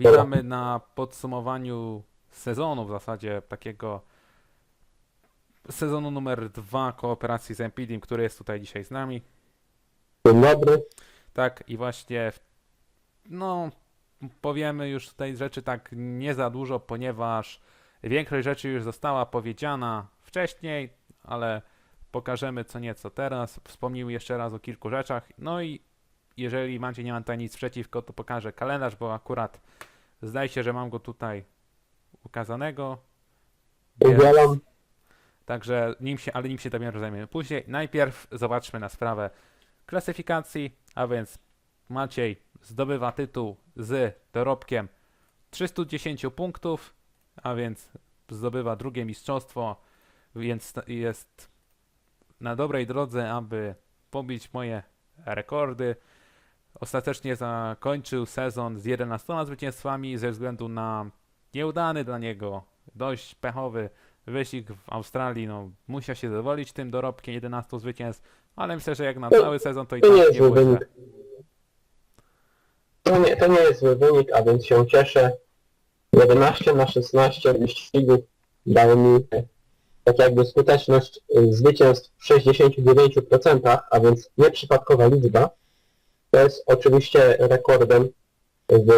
Witamy na podsumowaniu sezonu, w zasadzie takiego sezonu numer dwa kooperacji z Empidim, który jest tutaj dzisiaj z nami. Dzień dobry. Tak, i właśnie, no, powiemy już tutaj rzeczy tak nie za dużo, ponieważ większość rzeczy już została powiedziana wcześniej, ale pokażemy co nieco teraz. Wspomnimy jeszcze raz o kilku rzeczach. No i jeżeli macie nie mam tutaj nic przeciwko, to pokażę kalendarz, bo akurat zdaje się, że mam go tutaj ukazanego. Udzielam. Także nim się, ale nim się dopiero zajmiemy później. Najpierw zobaczmy na sprawę klasyfikacji, a więc Maciej zdobywa tytuł z dorobkiem 310 punktów, a więc zdobywa drugie mistrzostwo, więc jest na dobrej drodze, aby pobić moje rekordy. Ostatecznie zakończył sezon z 11 zwycięstwami ze względu na nieudany dla niego, dość pechowy wyścig w Australii, no musiał się zadowolić tym dorobkiem 11 zwycięstw, ale myślę, że jak na cały sezon to i tak nie nie było źle. To nie, to nie jest zły wynik, a więc się cieszę. 11 na 16 wyścigów dało mi tak jakby skuteczność e, zwycięstw w 69%, a więc nieprzypadkowa liczba. To jest oczywiście rekordem w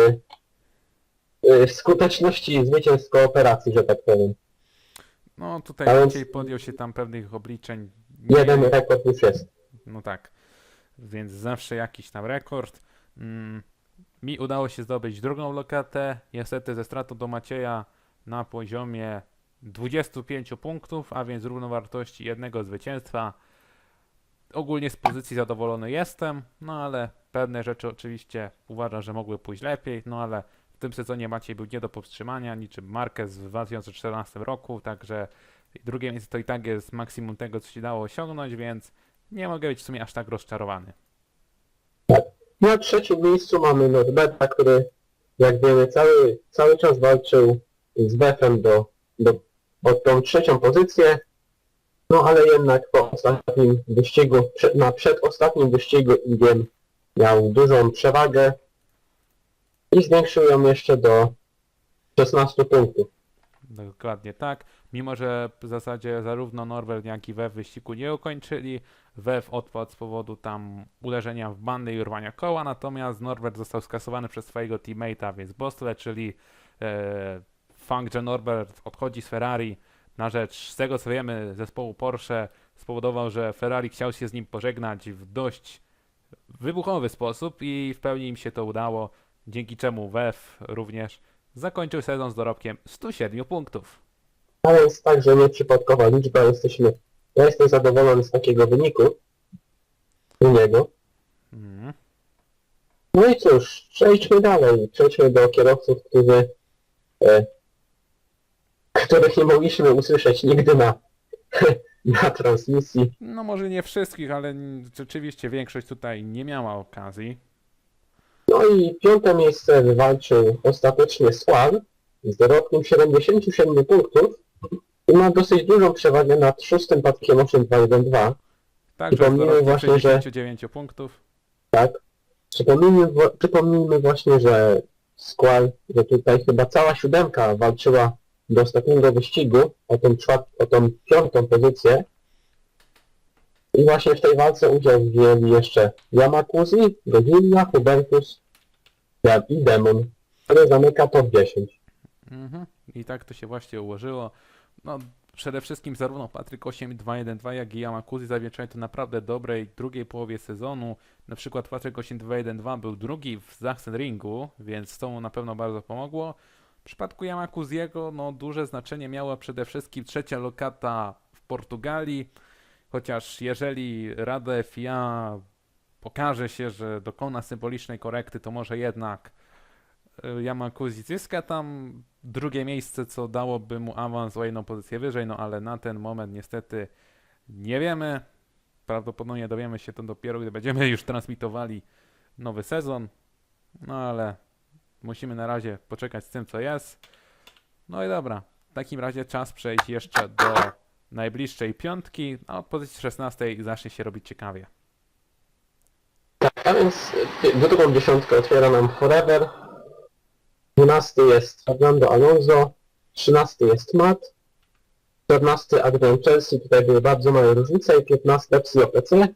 e, skuteczności zwycięstw kooperacji, że tak powiem. No tutaj Ale- Maciej podjął się tam pewnych obliczeń. nie- Jeden rekord już jest. No tak, więc zawsze jakiś tam rekord. Mm, mi udało się zdobyć drugą lokatę, niestety ze stratą do Macieja na poziomie 25 punktów, a więc równowartości jednego zwycięstwa. Ogólnie z pozycji zadowolony jestem, no ale pewne rzeczy oczywiście uważam, że mogły pójść lepiej, no ale w tym sezonie Maciej był nie do powstrzymania, niczym Marquez w 2014 roku, także drugie miejsce to i tak jest maksimum tego, co się dało osiągnąć, więc nie mogę być w sumie aż tak rozczarowany. Na trzecim miejscu mamy Norberta, który jak wiemy cały, cały czas walczył z Befem do, do, o tą trzecią pozycję. No ale jednak po ostatnim wyścigu, na przedostatnim wyścigu Igiem miał dużą przewagę i zwiększył ją jeszcze do 16 punktów. Dokładnie tak. Mimo, że w zasadzie zarówno Norbert, jak i Wew wyścigu nie ukończyli, Wew odpadł z powodu tam uderzenia w bandę i urwania koła, natomiast Norbert został skasowany przez swojego teammate'a, więc Bostle, czyli e, fakt, że Norbert odchodzi z Ferrari na rzecz, z tego co wiemy, zespołu Porsche, spowodował, że Ferrari chciał się z nim pożegnać w dość wybuchowy sposób i w pełni im się to udało, dzięki czemu Wew również zakończył sezon z dorobkiem 107 punktów. Ale jest także nieprzypadkowa liczba. Jesteśmy, ja jestem zadowolony z takiego wyniku u niego. Mhm. No i cóż, przejdźmy dalej. Przejdźmy do kierowców, którzy, e, których nie mogliśmy usłyszeć nigdy na, na transmisji. No może nie wszystkich, ale rzeczywiście większość tutaj nie miała okazji. No i piąte miejsce wywalczył ostatecznie Swan z dorobkiem 77 punktów i ma dosyć dużą przewagę nad szóstym Patkiem 8212. Także Przypomnijmy właśnie, że- 69 punktów. Tak. Przypomnijmy, przypomnijmy właśnie, że Squall, że tutaj chyba cała siódemka walczyła do ostatniego wyścigu o tą, czwart- o tą piątą pozycję. I właśnie w tej walce udział wzięli jeszcze Yamakuzi, Godzilla, Hubertus i Demon, który zamyka top 10. Mhm. I tak to się właśnie ułożyło. No przede wszystkim zarówno Patryk 8212, jak i Yamakuzi zawdzięczają to naprawdę dobrej drugiej połowie sezonu. Na przykład Patryk 8212 był drugi w Sachsenringu, więc to mu na pewno bardzo pomogło. W przypadku Yamakuziego no, duże znaczenie miała przede wszystkim trzecia lokata w Portugalii, chociaż jeżeli Rada FIA pokaże się, że dokona symbolicznej korekty, to może jednak y, Yamakuzi zyska tam drugie miejsce, co dałoby mu awans o jedną pozycję wyżej, no ale na ten moment niestety nie wiemy. Prawdopodobnie dowiemy się to dopiero, gdy będziemy już transmitowali nowy sezon. No ale musimy na razie poczekać z tym, co jest. No i dobra, w takim razie czas przejść jeszcze do najbliższej piątki, a od pozycji 16 zacznie się robić ciekawie. Tak, a więc y, drugą dziesiątkę otwiera nam Forever. 12 jest Fernando Alonso, 13 jest Matt, 14 Adrian Chelsea, tutaj były bardzo małe różnice i 15 Psi OPC.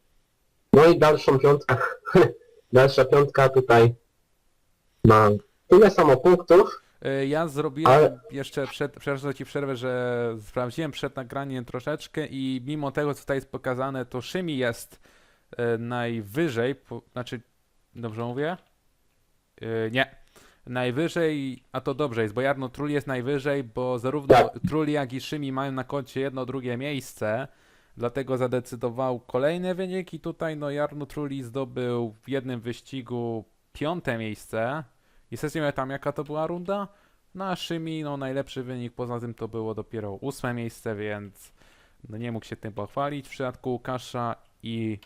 No i dalszą piątkę, dalsza piątka tutaj ma tyle samo punktów, E, Ja zrobiłem Ale- jeszcze przed, przepraszam ci przerwę, że sprawdziłem przed nagraniem troszeczkę i mimo tego, co tutaj jest pokazane, to Szymi jest e, najwyżej, po, znaczy, dobrze mówię? E, nie. Najwyżej, a to dobrze jest, bo Jarno Trulli jest najwyżej, bo zarówno Tak. Trulli, jak i Szymi mają na koncie jedno, drugie miejsce, dlatego zadecydował kolejny wynik i tutaj no Jarno Trulli zdobył w jednym wyścigu piąte miejsce. I tam jaka to była runda? Na Szymi, no najlepszy wynik, poza tym to było dopiero ósme miejsce, więc no nie mógł się tym pochwalić. W przypadku Łukasza i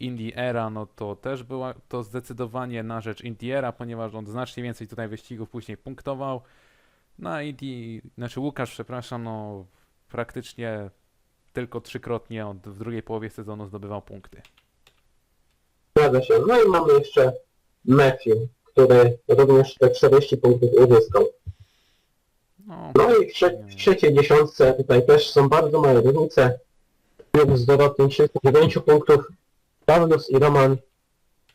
Indiera, no to też była to zdecydowanie na rzecz Indiera, ponieważ on znacznie więcej tutaj wyścigów później punktował. No Indi, znaczy Łukasz, przepraszam, no praktycznie tylko trzykrotnie od, w drugiej połowie sezonu zdobywał punkty. zgadza się. No i mamy jeszcze Matthew, który również te 40 punktów uzyskał. No, No i w, trze- w trzeciej dziesiątce tutaj też są bardzo małe różnice. Klub z Dorotem 39 punktów, Paulus i Roman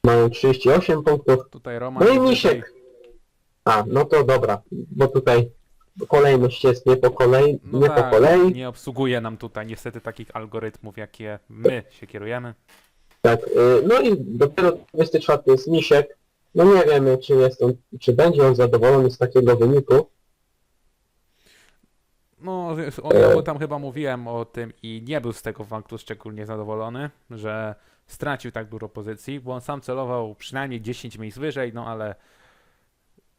mają 38 punktów. tutaj Roman No i Misiek. A, no to dobra, bo tutaj kolejność jest nie po kolei, No nie tak, po kolei. nie obsługuje nam tutaj niestety takich algorytmów, jakie my się kierujemy. Tak, y, no i dopiero 24 jest Misiek. No nie wiemy, czy jest on, czy będzie on zadowolony z takiego wyniku. No, o, ja mu tam chyba mówiłem o tym i nie był z tego faktu szczególnie zadowolony, że stracił tak dużo pozycji, bo on sam celował przynajmniej 10 miejsc wyżej, no ale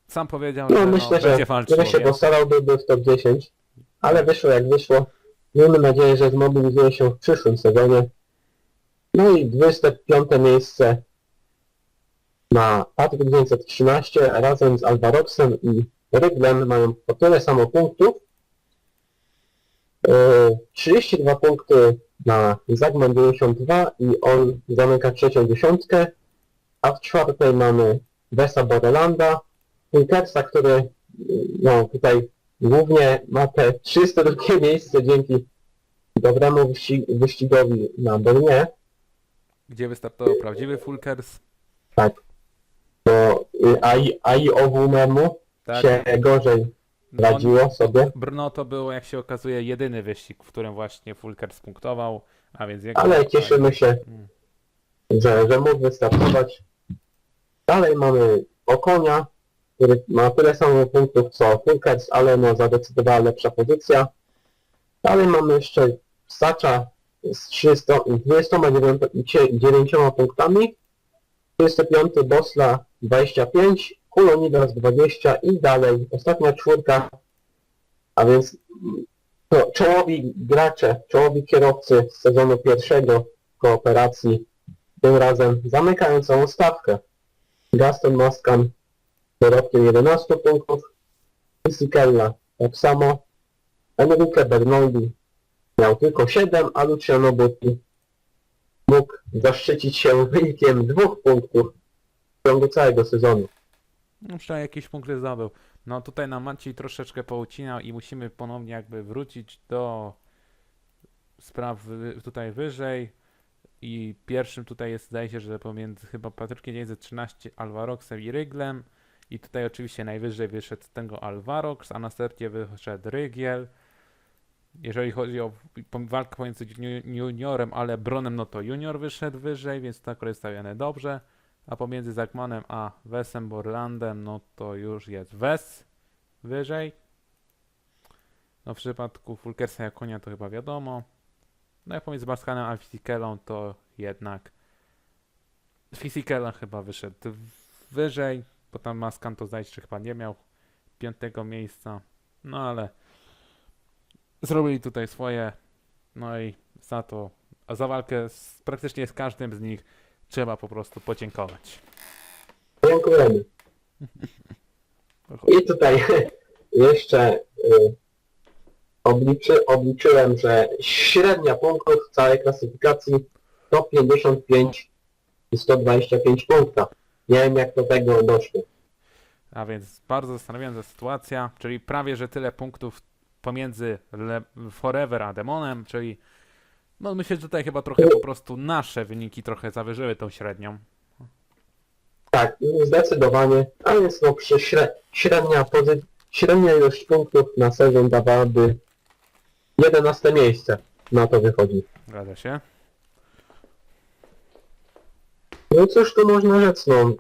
sam powiedział, No że myślę, no, że, będzie walczył. że się o wiele. postarałby by w top 10, ale wyszło jak wyszło. Miejmy nadzieję, że zmobilizuje się w przyszłym sezonie. No i 25 miejsce ma Patryk 913 razem z Alvaroxem i Ryglem mają po tyle samo punktów. Yy, 32 punkty na Zagman 92 i on zamyka trzecią dziesiątkę, a w czwartej mamy Wesa Borelanda, Wilkersa, który yy, no, tutaj głównie ma te 302 miejsce dzięki dobremu wyści- wyścigowi na Bernie. Gdzie wystartował prawdziwy Fulkers. Bo y, AI, AI owunemu Tak, się gorzej no, radziło sobie, Brno to było, jak się okazuje, jedyny wyścig, w którym właśnie Fulkers punktował, a więc jego... ale cieszymy się, Mm. że, że mógł wystartować. Dalej mamy Okonia, który ma tyle samo punktów co Fulkers, ale no zadecydowała lepsza pozycja. Dalej mamy jeszcze Sacza z 300, 29 punktami, 35 Bosla 25, Kulonidas 20 i dalej ostatnia czwórka, a więc to czołowi gracze, czołowi kierowcy z sezonu pierwszego kooperacji tym razem zamykają całą stawkę. Gaston Maskan z dorobkiem 11 punktów, Fisichella tak samo, Enrique Bernoldi miał tylko 7, a Luciano Butti mógł zaszczycić się wynikiem dwóch punktów w ciągu całego sezonu. No przynajmniej jakieś punkty zdobył. No tutaj nam Maciej troszeczkę poucinał i musimy ponownie jakby wrócić do spraw tutaj wyżej. I pierwszym tutaj jest, zdaje się, że pomiędzy chyba Patrykiem 913, Alvaroxem i Ryglem. I tutaj oczywiście najwyżej wyszedł z tego Alvarox, a następnie wyszedł Rygiel. Jeżeli chodzi o walkę pomiędzy juni- juniorem, ale Bronem, no to junior wyszedł wyżej, więc tak jest stawiane dobrze. A pomiędzy Zagmanem a Wesem Borlandem, no to już jest Wes wyżej. No w przypadku Fulkersa jak konia to chyba wiadomo. No i pomiędzy Baskanem a Fisikelą to jednak Fisikela chyba wyszedł wyżej, bo tam Maskan to że chyba nie miał piątego miejsca. No ale zrobili tutaj swoje, no i za to, a za walkę z, praktycznie z każdym z nich trzeba po prostu podziękować. Dziękujemy. I tutaj jeszcze y, obliczy, obliczyłem, że średnia punktów w całej klasyfikacji to 55 i 125 punktów. Nie wiem jak do tego doszło. A więc bardzo zastanawiająca sytuacja, czyli prawie że tyle punktów pomiędzy Le Forever a Demonem, czyli no myślę, że tutaj chyba trochę po prostu nasze wyniki trochę zawyżyły tą średnią. Tak, zdecydowanie. A więc no przy śre, średnia pozy, średnia ilość punktów na sezon dawałaby 11 miejsce. Na to wychodzi. Zgadza się. No cóż tu można rzec, no.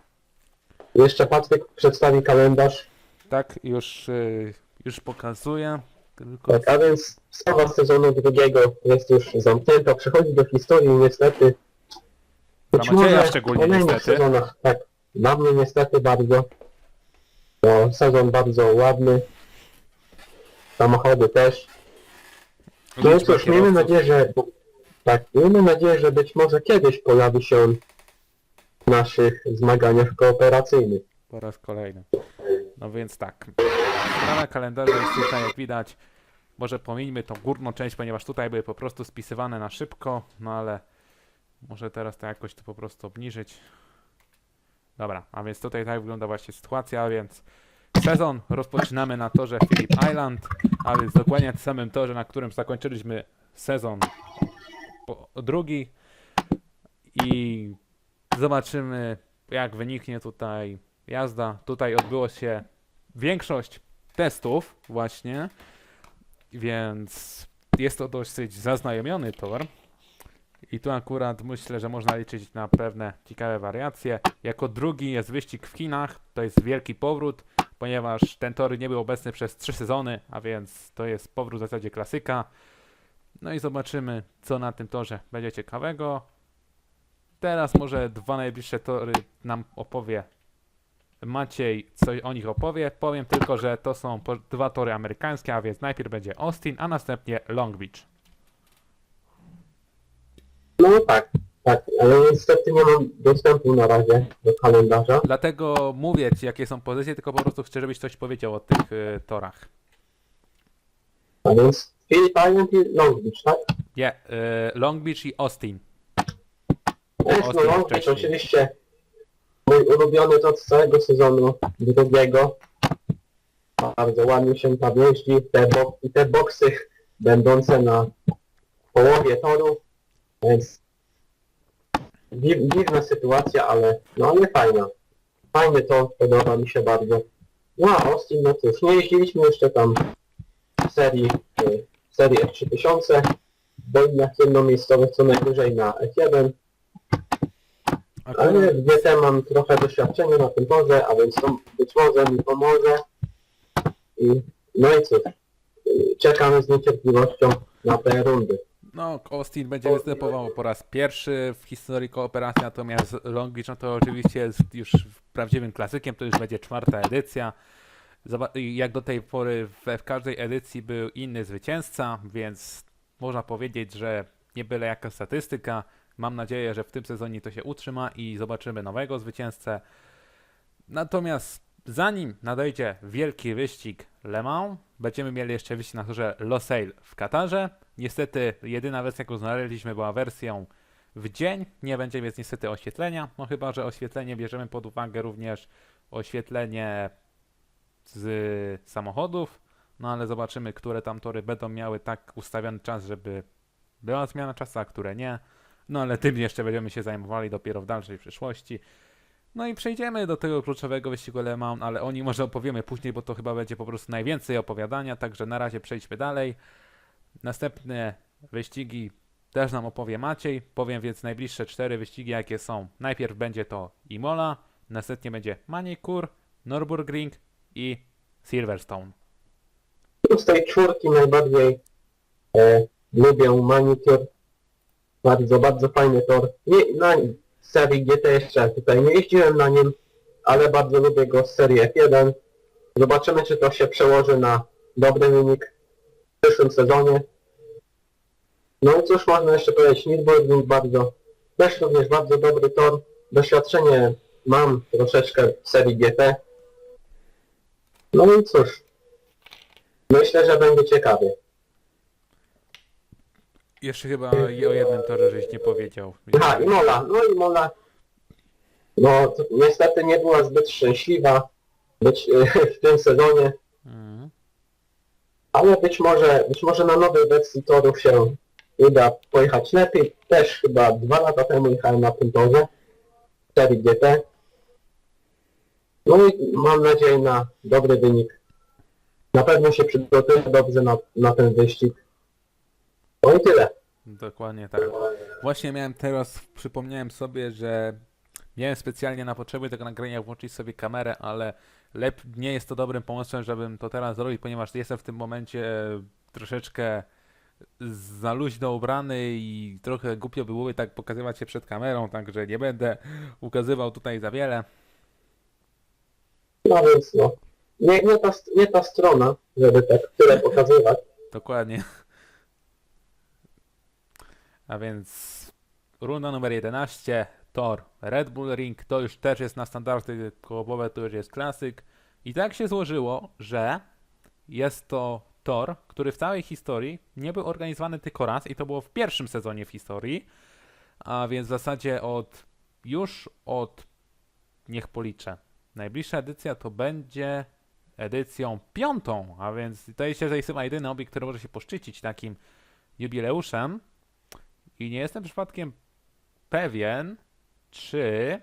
Jeszcze Patryk przedstawi kalendarz. Tak, już, y, już pokazuję. Tylko Tak, a więc sprawa sezonu drugiego jest już zamknięta, przechodzi do historii niestety. Dla Macieja szczególnie w kolejnych niestety. Sezonach, tak, dla mnie niestety bardzo. To sezon bardzo ładny. Samochody też. No liczba cóż, miejmy nadzieję, że tak, miejmy nadzieję, że być może kiedyś pojawi się on w naszych zmaganiach kooperacyjnych. Po raz kolejny. No więc tak. Strona kalendarza jest tutaj, jak widać. Może pomińmy tą górną część, ponieważ tutaj były po prostu spisywane na szybko, no ale może teraz to jakoś to po prostu obniżyć. Dobra, a więc tutaj tak wygląda właśnie sytuacja, więc sezon rozpoczynamy na torze Phillip Island, a więc dokładnie tym samym torze, na którym zakończyliśmy sezon drugi i zobaczymy jak wyniknie tutaj jazda. Tutaj odbyło się większość testów właśnie, więc jest to dosyć zaznajomiony tor. I tu akurat myślę, że można liczyć na pewne ciekawe wariacje. Jako drugi jest wyścig w Chinach, to jest wielki powrót, ponieważ ten tor nie był obecny przez trzy sezony, a więc to jest powrót w zasadzie klasyka. No i zobaczymy, co na tym torze będzie ciekawego. Teraz może dwa najbliższe tory nam opowie Maciej, coś o nich opowie. Powiem tylko, że to są po- dwa tory amerykańskie, a więc najpierw będzie Austin, a następnie Long Beach. No tak, tak, ale niestety nie mam dostępu na razie do kalendarza. Dlatego mówię ci, jakie są pozycje, tylko po prostu chcę, żebyś coś powiedział o tych y, torach. A więc Island i Long Beach, tak? Nie, y, Long Beach i Austin. Jest no Austin Long Beach wcześniej. oczywiście mój ulubiony to z całego sezonu drugiego. Bardzo ładnie się tam jeździ. Te, bo, I te boksy będące na połowie toru, więc dziw, dziwna sytuacja, ale no ale fajna. Fajny to, podoba mi się bardzo. No a Austin, no cóż, nie jeździliśmy jeszcze tam w serii, w serii F3000, w boinach jednomiejscowych co najwyżej na F1, Akurat, ale w GT mam trochę doświadczenia na tym torze, a więc to być może mi pomoże. I, no i cóż, y, czekamy z niecierpliwością na te rundy. no, Austin będzie występował po raz pierwszy w historii kooperacji, natomiast Long Beach no to oczywiście jest już prawdziwym klasykiem, to już będzie czwarta edycja. Jak do tej pory we, w każdej edycji był inny zwycięzca, więc można powiedzieć, że nie byle jaka statystyka. Mam nadzieję, że w tym sezonie to się utrzyma i zobaczymy nowego zwycięzcę. Natomiast zanim nadejdzie wielki wyścig Le Mans, będziemy mieli jeszcze wyścig na torze Losail w Katarze. Niestety jedyna wersja, jaką znaleźliśmy była wersją w dzień, nie będzie więc niestety oświetlenia, no chyba, że oświetlenie bierzemy pod uwagę również oświetlenie z samochodów, no ale zobaczymy, które tam tory będą miały tak ustawiony czas, żeby była zmiana czasu, a które nie. No ale tym jeszcze będziemy się zajmowali dopiero w dalszej przyszłości. No i przejdziemy do tego kluczowego wyścigu Le Mans, ale o nim może opowiemy później, bo to chyba będzie po prostu najwięcej opowiadania, także na razie przejdźmy dalej. Następne wyścigi też nam opowie Maciej. Powiem więc najbliższe cztery wyścigi, jakie są. Najpierw będzie to Imola, następnie będzie Manikur, Nürburgring i Silverstone. Z tej czwórki najbardziej e, lubię Manicure. Bardzo, bardzo fajny tor. Nie, na serii GT jeszcze tutaj nie jeździłem na nim, ale bardzo lubię go z serii F1. Zobaczymy, czy to się przełoży na dobry wynik w przyszłym sezonie. No i cóż można jeszcze powiedzieć, Nürburgring bardzo, też również bardzo dobry tor. Doświadczenie mam troszeczkę w serii GT. No i cóż, myślę, że będzie ciekawie. Jeszcze chyba i o jednym torze żeś nie powiedział. Aha, i Mola, no i Mola, no niestety nie była zbyt szczęśliwa. być e, w tym sezonie, Mhm. ale być może, być może na nowej wersji torów się uda pojechać lepiej. Też chyba dwa lata temu jechałem na tym torze, 4 GT. No i mam nadzieję na dobry wynik. Na pewno się przygotuję dobrze na, na ten wyścig. No i tyle. Dokładnie tak. Właśnie miałem teraz, przypomniałem sobie, że miałem specjalnie na potrzeby tego nagrania włączyć sobie kamerę, ale lep, nie jest to dobrym pomysłem, żebym to teraz zrobił, ponieważ jestem w tym momencie troszeczkę za luźno ubrany i trochę głupio byłoby tak pokazywać się przed kamerą, także nie będę ukazywał tutaj za wiele. No więc no. Nie, nie, ta, nie ta strona, żeby tak tyle pokazywać. Dokładnie. A więc runda numer 11, tor Red Bull Ring, to już też jest na standardy kołowe, to już jest klasyk. I tak się złożyło, że jest to tor, który w całej historii nie był organizowany tylko raz i to było w pierwszym sezonie w historii, a więc w zasadzie od już od niech policzę. Najbliższa edycja to będzie edycją piątą, a więc to jest, że jest chyba jedyny obiekt, który może się poszczycić takim jubileuszem. I nie jestem przypadkiem pewien, czy.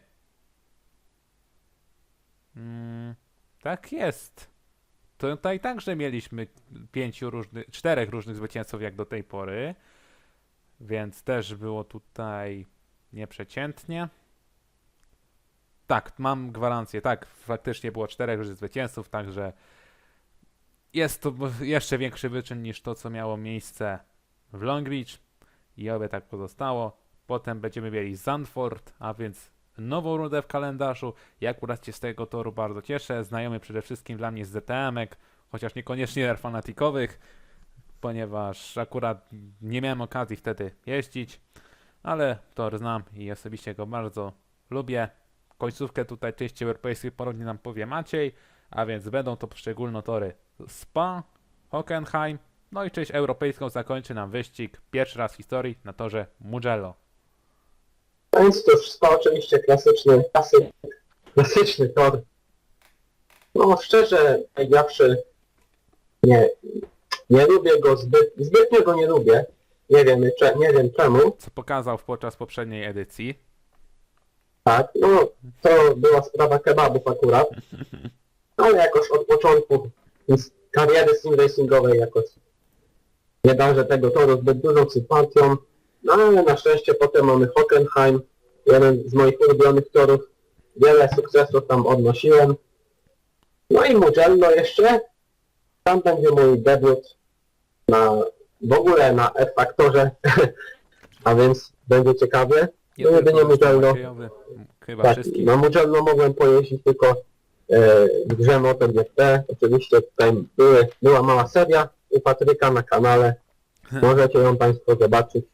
Mm, tak jest. To tutaj także mieliśmy pięciu różnych, czterech różnych zwycięzców jak do tej pory, więc też było tutaj nieprzeciętnie. Tak, mam gwarancję, tak, faktycznie było czterech różnych zwycięzców, także jest to jeszcze większy wyczyn niż to, co miało miejsce w Longreach i oby tak pozostało. Potem będziemy mieli Zandvoort, a więc nową rundę w kalendarzu. Ja akurat się z tego toru bardzo cieszę. Znajomy przede wszystkim dla mnie z ZTM-ek, chociaż niekoniecznie fanatikowych, ponieważ akurat nie miałem okazji wtedy jeździć, ale tor znam i osobiście go bardzo lubię. Końcówkę tutaj części europejskiej ponownie nam powie Maciej, a więc będą to poszczególne tory Spa, Hockenheim, no i część europejską zakończy nam wyścig pierwszy raz w historii na torze Mugello. A więc to spa oczywiście klasyczny, klasyk, klasyczny tor. No szczerze powiedziawszy, nie, nie lubię go zbyt, zbytnio go nie lubię. Nie wiem, cze, nie wiem czemu. Co pokazał podczas poprzedniej edycji. Tak, no to była sprawa kebabów akurat. Ale jakoś od początku z kariery sim racingowej jakoś nie darzę tego toru zbyt dużą sympatią. No ale na szczęście potem mamy Hockenheim, jeden z moich ulubionych torów. Wiele sukcesów tam odnosiłem. No i Mugello jeszcze. Tam będzie mój debiut na w ogóle na F-Faktorze. A więc będzie ciekawie. No jedynie Mugello. Chyba Tak, wszystkich. na Mugello mogłem pojeździć tylko e, w grze MotoGP. Oczywiście tutaj były, była mała seria u Patryka na kanale. Możecie ją Państwo zobaczyć.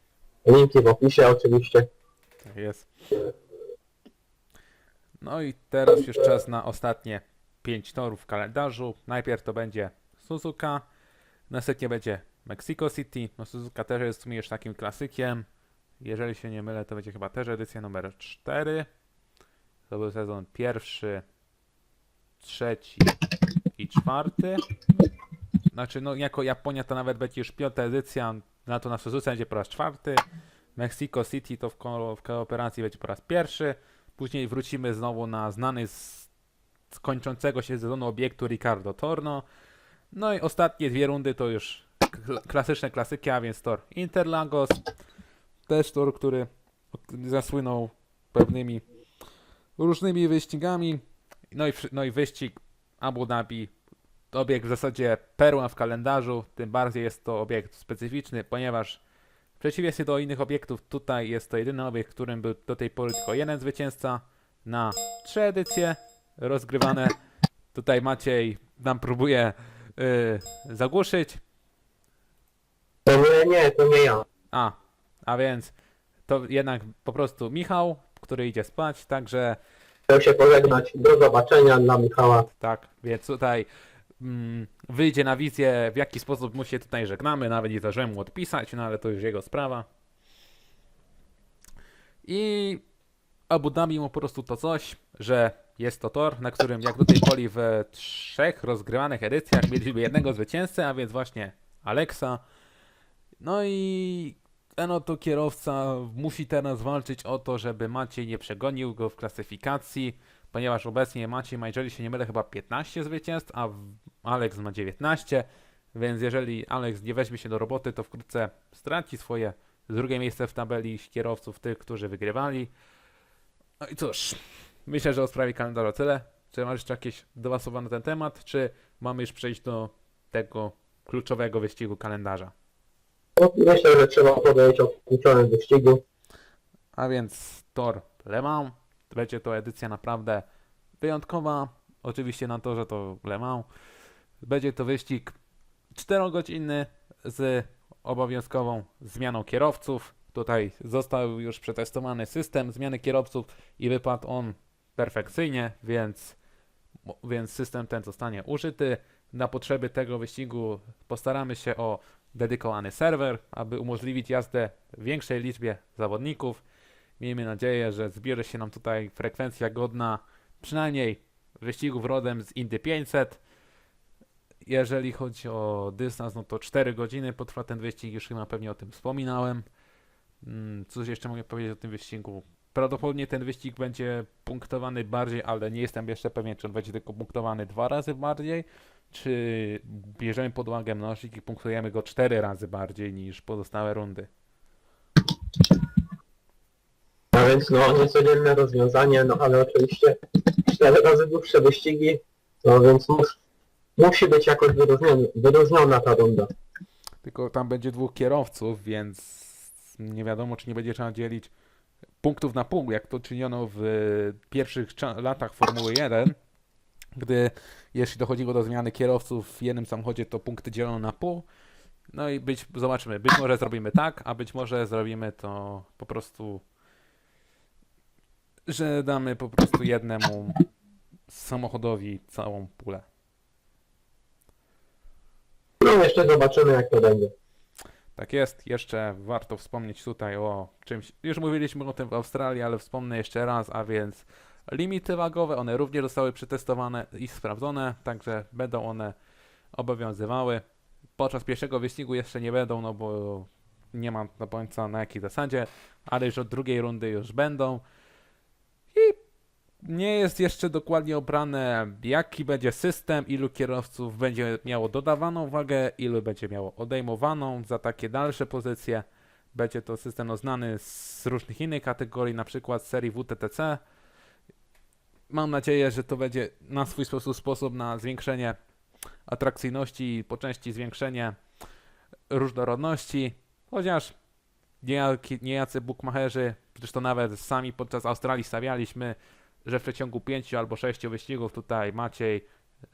Linki w opisie oczywiście. Tak jest. No i teraz już czas na ostatnie 5 torów w kalendarzu. Najpierw to będzie Suzuka, następnie będzie Mexico City. No Suzuka też jest w sumie już takim klasykiem. Jeżeli się nie mylę, to będzie chyba też edycja numer 4. To był sezon pierwszy, trzeci i czwarty. Znaczy, no jako Japonia to nawet będzie już piąta edycja, na to na Suzuce będzie po raz czwarty. Mexico City to w, ko- w kooperacji będzie po raz pierwszy. Później wrócimy znowu na znany z, kończącego się sezonu obiektu Ricardo Torno. No i ostatnie dwie rundy to już kl- klasyczne klasyki, a więc tor Interlagos. Też tor, który zasłynął pewnymi różnymi wyścigami. No i, no i wyścig Abu Dhabi. Obiekt w zasadzie perła w kalendarzu, tym bardziej jest to obiekt specyficzny, ponieważ w przeciwieństwie do innych obiektów, tutaj jest to jedyny obiekt, którym był do tej pory tylko jeden zwycięzca na trzy edycje rozgrywane. Tutaj Maciej nam próbuje yy, zagłuszyć. To nie, nie, to nie ja. A, a więc to jednak po prostu Michał, który idzie spać, także Chcę się pożegnać. Do zobaczenia dla Michała. tak, więc tutaj wyjdzie na wizję, w jaki sposób mu się tutaj żegnamy. Nawet nie zdążyłem mu odpisać, no ale to już jego sprawa. I Abu Dhabi mu po prostu to coś, że jest to tor, na którym jak do tej pory w trzech rozgrywanych edycjach mieliśmy jednego zwycięzcę, a więc właśnie Alexa. No i ten oto kierowca musi teraz walczyć o to, żeby Maciej nie przegonił go w klasyfikacji, ponieważ obecnie Maciej ma, jeżeli się nie mylę, chyba 15 zwycięstw, a Alex ma 19, więc jeżeli Alex nie weźmie się do roboty, to wkrótce straci swoje drugie miejsce w tabeli kierowców, tych, którzy wygrywali. No i cóż, myślę, że o sprawie kalendarza tyle. Czy masz jeszcze jakieś dwa słowa na ten temat, czy mamy już przejść do tego kluczowego wyścigu kalendarza? No, myślę, że trzeba powiedzieć o kluczowym wyścigu. A więc tor Le Mans. Będzie to edycja naprawdę wyjątkowa. Oczywiście na torze to Le Mans. Będzie to wyścig 4-godzinny z obowiązkową zmianą kierowców. Tutaj został już przetestowany system zmiany kierowców i wypadł on perfekcyjnie, więc, więc system ten zostanie użyty. Na potrzeby tego wyścigu postaramy się o dedykowany serwer, aby umożliwić jazdę większej liczbie zawodników. Miejmy nadzieję, że zbierze się nam tutaj frekwencja godna przynajmniej wyścigów rodem z Indy 500. Jeżeli chodzi o dystans, no to 4 godziny potrwa ten wyścig, już chyba pewnie o tym wspominałem. Mm, Cóż jeszcze mogę powiedzieć o tym wyścigu? Prawdopodobnie ten wyścig będzie punktowany bardziej, ale nie jestem jeszcze pewien, czy on będzie tylko punktowany dwa razy bardziej, czy bierzemy pod uwagę mnożnik i punktujemy go cztery razy bardziej niż pozostałe rundy. A więc no niecodzienne rozwiązanie, no ale oczywiście cztery razy dłuższe wyścigi, no więc mus, musi być jakoś wyróżniony, wyróżniona ta runda. Tylko tam będzie dwóch kierowców, więc nie wiadomo, czy nie będzie trzeba dzielić punktów na punkt, jak to czyniono w pierwszych latach Formuły 1, gdy jeśli dochodziło do zmiany kierowców w jednym samochodzie, to punkty dzielono na pół. No i być, zobaczymy, być może zrobimy tak, a być może zrobimy to po prostu, że damy po prostu jednemu samochodowi całą pulę. No jeszcze zobaczymy jak to będzie. Tak jest. Jeszcze warto wspomnieć tutaj o czymś. Już mówiliśmy o tym w Australii, ale wspomnę jeszcze raz, a więc limity wagowe, one również zostały przetestowane i sprawdzone, także będą one obowiązywały. Podczas pierwszego wyścigu jeszcze nie będą, no bo nie mam do końca na jakiej zasadzie, ale już od drugiej rundy już będą. I nie jest jeszcze dokładnie obrane, jaki będzie system, ilu kierowców będzie miało dodawaną wagę, ilu będzie miało odejmowaną za takie dalsze pozycje. Będzie to system no, znany z różnych innych kategorii, na przykład serii WTTC. Mam nadzieję, że to będzie na swój sposób sposób na zwiększenie atrakcyjności i po części zwiększenie różnorodności, chociaż niejaki, niejacy bookmacherzy, zresztą nawet sami podczas Australii stawialiśmy, że w przeciągu pięciu albo sześciu wyścigów tutaj Maciej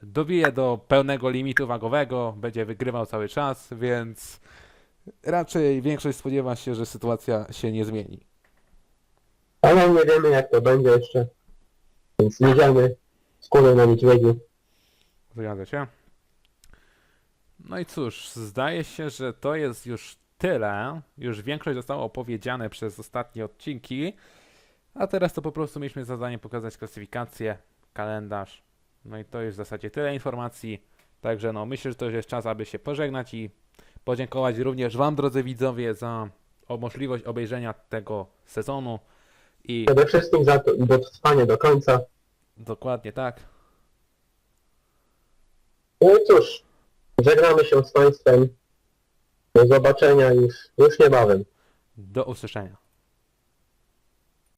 dobije do pełnego limitu wagowego, będzie wygrywał cały czas, więc raczej większość spodziewa się, że sytuacja się nie zmieni. Ale nie wiemy jak to będzie jeszcze. Więc jedziemy skórę na niedźwiedziu. Zgadza się. No i cóż, zdaje się, że to jest już tyle. Już większość zostało opowiedziane przez ostatnie odcinki. A teraz to po prostu mieliśmy zadanie pokazać klasyfikację, kalendarz. No i to już w zasadzie tyle informacji. Także no myślę, że to już jest czas, aby się pożegnać i podziękować również Wam, drodzy widzowie, za możliwość obejrzenia tego sezonu. I Przede wszystkim za to, dotrwanie do końca. dokładnie tak. No i cóż, żegnamy się z Państwem. Do zobaczenia już, już niebawem. Do usłyszenia.